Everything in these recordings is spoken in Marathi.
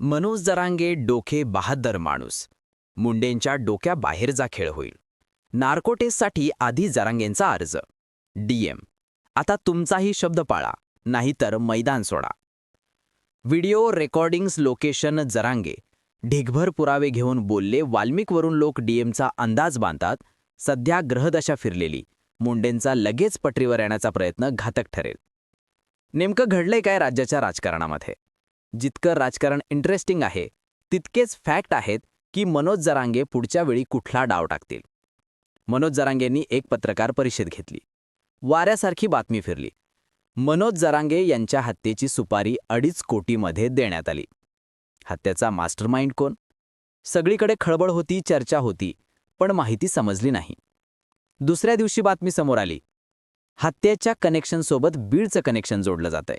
मनोज जरांगे डोके बहादर माणूस. मुंडेंच्या डोक्याबाहेरचा खेळ होईल. नार्कोटेससाठी आधी जरांगेंचा अर्ज. डीएम. आता तुमचाही शब्द पाळा नाहीतर मैदान सोडा. Video recordings location Jarange. ढिगभर पुरावे घेऊन बोलले वाल्मिकवरून लोक डीएमचा अंदाज बांधतात. सध्या ग्रहदशा फिरलेली. मुंडेंचा लगेच पटरीवर येण्याचा प्रयत्न घातक ठरेल. नेमकं घडलंय काय राज्याच्या राजकारणामध्ये? जितकं राजकारण इंटरेस्टिंग आहे तितकेच फॅक्ट आहेत की मनोज जरांगे पुढच्या वेळी कुठला डाव टाकतील. मनोज जरांगेंनी एक पत्रकार परिषद घेतली. वाऱ्यासारखी बातमी फिरली. मनोज जरांगे यांच्या हत्येची सुपारी अडीच कोटीमध्ये देण्यात आली. हत्येचा मास्टरमाइंड कोण? सगळीकडे खळबळ होती चर्चा होती पण माहिती समजली नाही. दुसऱ्या दिवशी बातमी समोर आली. हत्येच्या कनेक्शनसोबत बीडचं कनेक्शन जोडलं जातंय.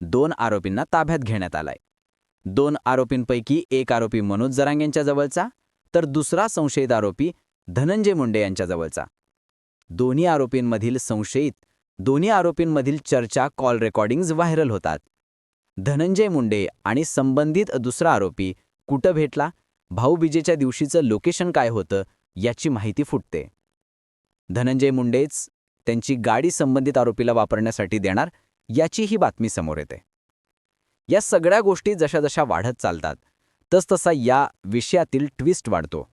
दोन आरोपींना ताब्यात घेण्यात आलाय. दोन आरोपींपैकी एक आरोपी मनोज जरांग यांच्या जवळचा तर दुसरा संशयित आरोपी धनंजय मुंडे यांच्या जवळचा. दोन्ही आरोपींमधील संशयित दोन्ही आरोपींमधील चर्चा कॉल रेकॉर्डिंग्ज व्हायरल होतात. धनंजय मुंडे आणि संबंधित दुसरा आरोपी कुठं भेटला भाऊबीजेच्या दिवशीचं लोकेशन काय होतं याची माहिती फुटते. धनंजय मुंडेच त्यांची गाडी संबंधित आरोपीला वापरण्यासाठी देणार याचीही बातमी समोर येते. या सगळ्या गोष्टी जशा जशा वाढत चालतात तसतसा या विषयातील ट्विस्ट वाढतो.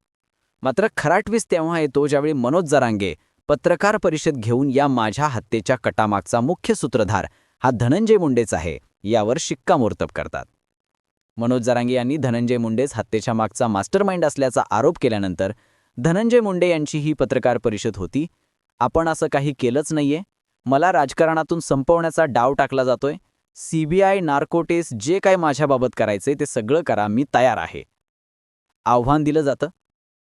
मात्र खरा ट्विस्ट तेव्हा येतो ज्यावेळी मनोज जरांगे पत्रकार परिषद घेऊन या माझ्या हत्येच्या कटामागचा मुख्य सूत्रधार हा धनंजय मुंडेच आहे यावर शिक्कामोर्तब करतात. मनोज जरांगे यांनी धनंजय मुंडेच हत्येच्या मागचा मास्टरमाइंड असल्याचा आरोप केल्यानंतर धनंजय मुंडे यांची ही पत्रकार परिषद होती आपण असं काही केलंच नाहीये. मला राजकारणातून संपवण्याचा डाव टाकला जातोय. सीबीआय नार्कोटेस जे काय माझ्याबाबत करायचे ते सगळं करा मी तयार आहे. आव्हान दिलं जातं.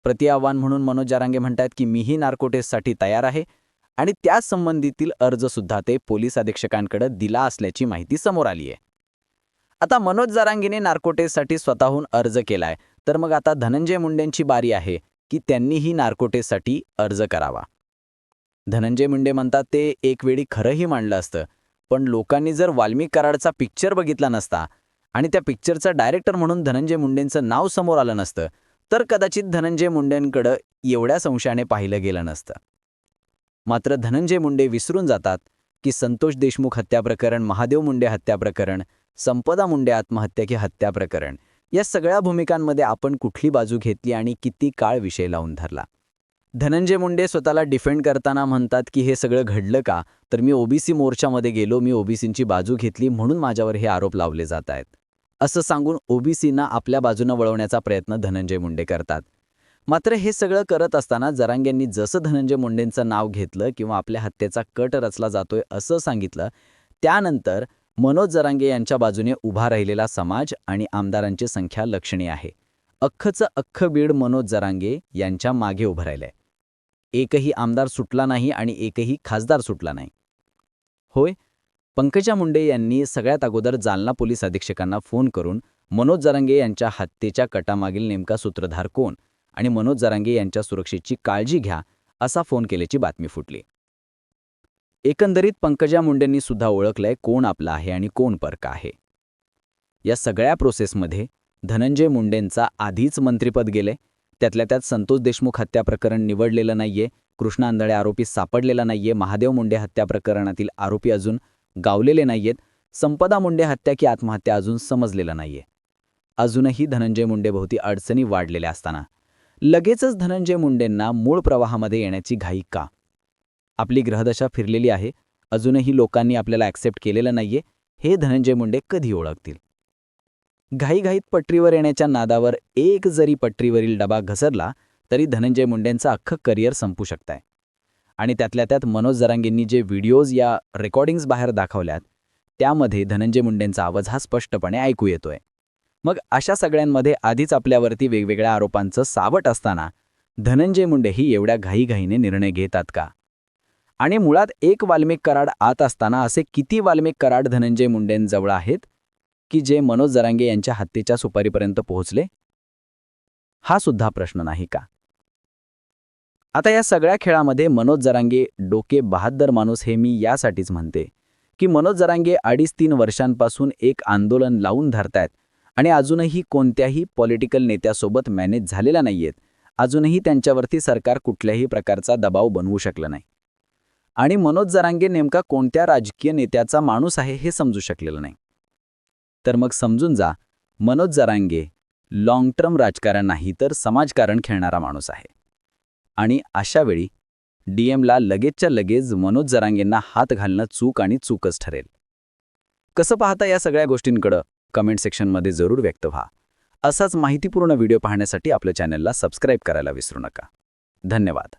प्रतिआव्हान म्हणून मनोज जारांगे म्हणतात की मीही नार्कोटेससाठी तयार आहे आणि त्यासंबंधीतील अर्जसुद्धा ते पोलीस अधीक्षकांकडे दिला असल्याची माहिती समोर आली आहे. आता मनोज जारांगेने नार्कोटेससाठी स्वतःहून अर्ज केलाय. तर मग आता धनंजय मुंडेंची बारी आहे की त्यांनीही नार्कोटेससाठी अर्ज करावा. धनंजय मुंडे म्हणतात ते एक वेळी खरंही मांडलं असतं. पण लोकांनी जर वाल्मिक कराडचा पिक्चर बघितला नसता आणि त्या पिक्चरचा डायरेक्टर म्हणून धनंजय मुंडेंचं नाव समोर आलं नसतं तर कदाचित धनंजय मुंडेंकडं एवढ्या संशयाने पाहिलं गेलं नसतं. मात्र धनंजय मुंडे विसरून जातात की संतोष देशमुख हत्या प्रकरण महादेव मुंडे हत्या प्रकरण संपदा मुंडे आत्महत्या की हत्या प्रकरण या सगळ्या भूमिकांमध्ये आपण कुठली बाजू घेतली आणि किती काळ विषय लावून धरला? धनंजय मुंडे स्वतःला डिफेंड करताना म्हणतात की हे सगळं घडलं का? तर मी ओबीसी मोर्चामध्ये गेलो मी ओबीसींची बाजू घेतली म्हणून माझ्यावर हे आरोप लावले जात आहेत. असं सांगून ओबीसींना आपल्या बाजूनं वळवण्याचा प्रयत्न धनंजय मुंडे करतात. मात्र हे सगळं करत असताना जरांगेंनी जसं धनंजय मुंडेंचं नाव घेतलं किंवा आपल्या हत्येचा कट रचला जातोय असं सांगितलं त्यानंतर मनोज जरांगे यांच्या बाजूने उभा राहिलेला समाज आणि आमदारांची संख्या लक्षणीय आहे. अख्खचं अख्खं बीड मनोज जरांगे यांच्या मागे उभं राहिलंय. एकही आमदार सुटला नाही आणि एकही खासदार सुटला नाही. होय? पंकजा मुंडे यांनी सगळ्यात अगोदर जालना पोलीस अधीक्षकांना फोन करून मनोज जरांगे यांच्या हत्येच्या कटामागील नेमका सूत्रधार कोण आणि मनोज जरांगे यांच्या सुरक्षेची काळजी घ्या असा फोन केल्याची बातमी फुटली. एकंदरीत पंकजा मुंडेंनी सुद्धा ओळखलंय कोण आपला आहे आणि कोण परका आहे. या सगळ्या प्रोसेसमध्ये धनंजय मुंडेंचा आधीच मंत्रिपद गेले त्यातल्या त्यात संतोष देशमुख हत्या प्रकरण निवडलेलं नाहीये. कृष्णा आंधळे आरोपी सापडलेला नाहीये. महादेव मुंडे हत्या प्रकरणातील आरोपी अजून गावलेले नाहीयेत. संपदा मुंडे हत्या की आत्महत्या अजून समजलेलं नाहीये. अजूनही धनंजय मुंडेभोवती अडचणी वाढलेल्या असताना. लगेचच धनंजय मुंडेंना मूळ प्रवाहामध्ये येण्याची घाई का? आपली ग्रहदशा फिरलेली आहे. अजूनही लोकांनी आपल्याला ॲक्सेप्ट केलेलं नाहीये. हे धनंजय मुंडे कधी ओळखतील? घाईघाईत पटरीवर येण्याच्या नादावर एक जरी पटरीवरील डबा घसरला तरी धनंजय मुंडेंचं अख्खं करिअर संपू शकतंय. आणि त्यातल्या त्यात मनोज जरांगेंनी जे व्हिडिओज या रेकॉर्डिंग्ज बाहेर दाखवल्यात त्यामध्ये धनंजय मुंडेंचा आवाज हा स्पष्टपणे ऐकू येतोय. मग अशा सगळ्यांमध्ये आधीच आपल्यावरती वेगवेगळ्या आरोपांचं सावट असताना धनंजय मुंडेही एवढ्या घाईघाईने निर्णय घेतात का? आणि मुळात एक वाल्मिक कराड आत असताना असे किती वाल्मिक कराड धनंजय मुंडेंजवळ आहेत? की जे मनोज जरांगे यांच्या हत्येच्या सुपारीपर्यंत पोहोचले? हा सुद्धा प्रश्न नाही का? आता या सगळ्या खेळामध्ये मनोज जरांगे डोके बहाद्दर माणूस हे मी यासाठीच म्हणते की मनोज जरांगे अडीच तीन वर्षांपासून एक आंदोलन लावून धरतायत आणि अजूनही कोणत्याही पॉलिटिकल नेत्यासोबत मॅनेज झालेला नाहीयेत. अजूनही त्यांच्यावरती सरकार कुठल्याही प्रकारचा दबाव बनवू शकलं नाही. आणि मनोज जरांगे नेमका कोणत्या राजकीय नेत्याचा माणूस आहे हे समजू शकलेलं नाही. तर मग समजून जा मनोज जरांगे लॉंग टर्म राजकारण नाही तर समाजकारण खेळणारा माणूस आहे. आणि अशावेळी डीएमला लगेचच्या लगेच मनोज जरांगेंना हात घालणं चूक आणि चूकच ठरेल. कसं पाहता या सगळ्या गोष्टींकडं? कमेंट सेक्शनमध्ये जरूर व्यक्त व्हा. असाच माहितीपूर्ण व्हिडिओ पाहण्यासाठी आपल्या चॅनलला सबस्क्राईब करायला विसरू नका. धन्यवाद.